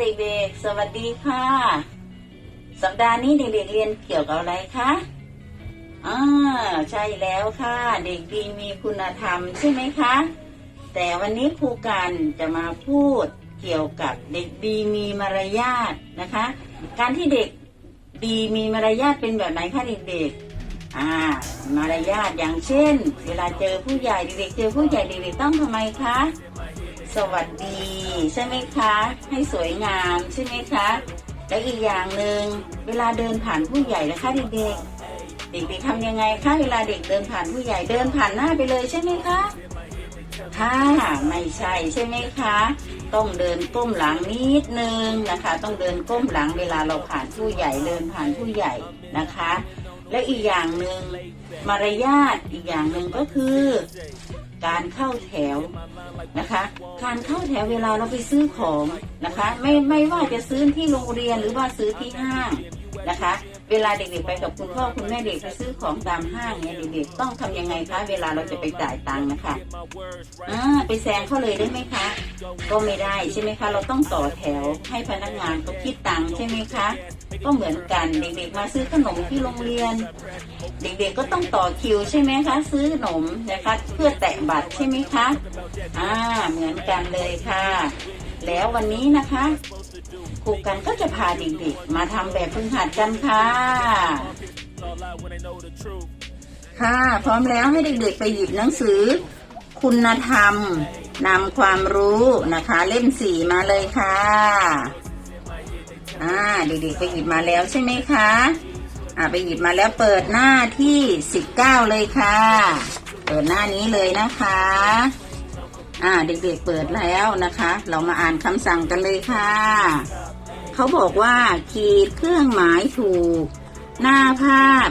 เด็กๆ สวัสดีค่ะ สัปดาห์นี้เด็กๆเรียนเกี่ยวกับอะไรคะอ่าใช่แล้วค่ะ เด็กดีมีคุณธรรมใช่ไหมคะ แต่วันนี้ครูกันจะมาพูดเกี่ยวกับเด็กดีมีมารยาทนะคะ การที่เด็กดีมีมารยาทเป็นแบบไหนคะเด็กๆอ่ามารยาทอย่างเช่น เวลาเจอผู้ใหญ่เด็กๆเจอผู้ใหญ่เด็กๆต้องทำไมคะ สวัสดี ใช่ไหมคะ ให้สวยงามใช่ไหมคะ และอีกอย่างหนึ่งเวลาเดินผ่านผู้ใหญ่นะคะเด็กๆเด็กๆทำยังไงคะเวลาเด็กเดินผ่านผู้ใหญ่เดินผ่านหน้าไปเลยใช่ไหมคะค่ะไม่ใช่ใช่ไหมคะ ต้องเดินก้มหลังนิดนึงนะคะ ต้องเดินก้มหลังเวลาเราผ่านผู้ใหญ่เดินผ่านผู้ใหญ่นะคะ และอีกอย่างหนึ่งมารยาทอีกอย่างหนึ่งก็คือ การเข้าแถวนะคะ การเข้าแถวเวลาเราไปซื้อของนะคะ ไม่ไม่ว่าจะซื้อที่โรงเรียนหรือว่าซื้อที่ห้างนะคะ เวลาเด็กๆไปกับคุณพ่อคุณแม่เด็กไปซื้อของตามห้างเนี่ยเด็กๆต้องทำยังไงคะเวลาเราจะไปจ่ายตังค์นะคะอ่าไปแซงเขาเลยได้ไหมคะ ก็ไม่ได้ใช่ไหมคะ เราต้องต่อแถวให้พนักงานเขาคิดตังค์ใช่ไหมคะ ก็เหมือนกันเด็กๆมาซื้อขนมที่โรงเรียน เด็กๆก็ต้องต่อคิวใช่ไหมคะ ซื้อขนมนะคะเพื่อแตะบัตรใช่ไหมคะอ่าเหมือนกันเลยค่ะ แล้ววันนี้นะคะครูกันก็จะพาเด็กๆมาทำแบบฝึกหัดกันค่ะค่ะ พร้อมแล้วให้เด็กๆไปหยิบหนังสือ คุณธรรมนำความรู้นะคะ เล่มสี่มาเลยค่ะ อ่าเด็กๆไปหยิบมาแล้วใช่ไหมคะอ่าไปหยิบมาแล้วเปิดหน้าที่สิบเก้าเลยค่ะ เปิดหน้านี้เลยนะคะ อ่าเด็กๆเปิดแล้วนะคะ เรามาอ่านคำสั่งกันเลยค่ะเขาบอกว่าขีดเครื่องหมายถูก หน้าภาพ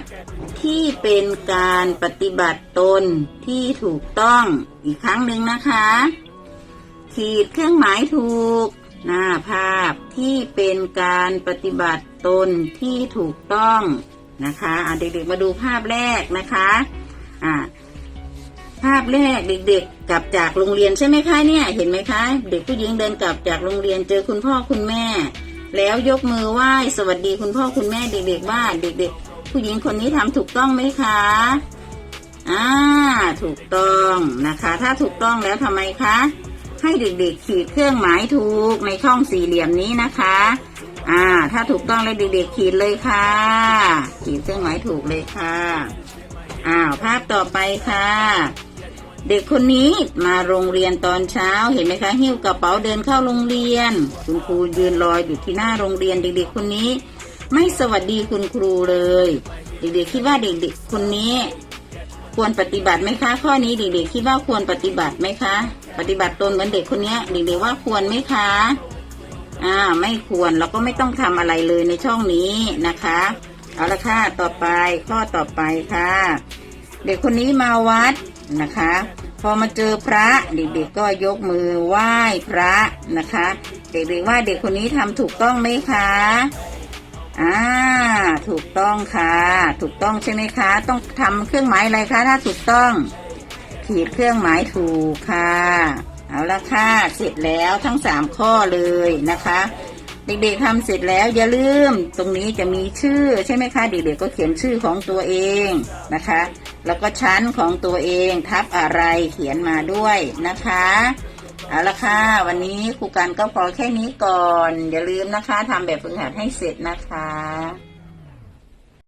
ที่เป็นการปฏิบัติตนที่ถูกต้องอีกครั้งหนึ่งนะคะ ขีดเครื่องหมายถูก หน้าภาพที่เป็นการปฏิบัติตนที่ถูกต้องนะคะอะเด็กๆมาดูภาพแรกนะคะอ่าภาพแรกเด็กๆกลับจากโรงเรียนใช่ไหมคะเนี่ยเห็นไหมคะ เด็กผู้หญิงเดินกลับจากโรงเรียนเจอคุณพ่อคุณแม่ แล้วยกมือไหว้สวัสดีคุณพ่อคุณแม่เด็กๆว่าเด็กๆ ผู้หญิงคนนี้ทำถูกต้องไหมคะอ่าถูกต้องนะคะ ถ้าถูกต้องแล้วทำไมคะ ให้เด็กๆขีดเครื่องหมายถูกในช่องสี่เหลี่ยมนี้นะคะ อ่า ถ้าถูกต้องแล้วเด็กๆขีดเลยค่ะ ขีดเครื่องหมายถูกเลยค่ะ อ้าวภาพต่อไปค่ะ เด็กคนนี้มาโรงเรียนตอนเช้าเห็นไหมคะ หิ้วกระเป๋าเดินเข้าโรงเรียน คุณครูยืนรออยู่ที่หน้าโรงเรียนเด็กๆคนนี้ ไม่สวัสดีคุณครูเลย เด็กๆคิดว่าเด็กๆคนนี้ ควรปฏิบัติไหมคะ ข้อนี้เด็กๆคิดว่าควรปฏิบัติไหมคะ ปฏิบัติตนเหมือนเด็กคนนี้เด็กๆว่าควรไหมคะอ่าไม่ควรเราก็ไม่ต้องทำอะไรเลยในช่องนี้นะคะเอาละค่ะต่อไปข้อต่อไปค่ะ เด็กคนนี้มาวัดนะคะ พอมาเจอพระเด็กๆก็ยกมือไหว้พระนะคะ เด็กๆว่าเด็กคนนี้ทำถูกต้องไหมคะ อ่า ถูกต้องค่ะ ถูกต้องใช่ไหมคะ ต้องทำเครื่องหมายอะไรคะถ้าถูกต้อง ขีดเครื่องหมายถูกค่ะ เอาละค่ะเสร็จแล้วทั้งสามข้อเลยนะคะ เด็กๆทำเสร็จแล้วอย่าลืมตรงนี้จะมีชื่อใช่ไหมคะ เด็กๆก็เขียนชื่อของตัวเองนะคะ แล้วก็ชั้นของตัวเองทับอะไรเขียนมาด้วยนะคะ เอาละค่ะ วันนี้ครูกันก็พอแค่นี้ก่อน อย่าลืมนะคะทำแบบฝึกหัดให้เสร็จนะคะ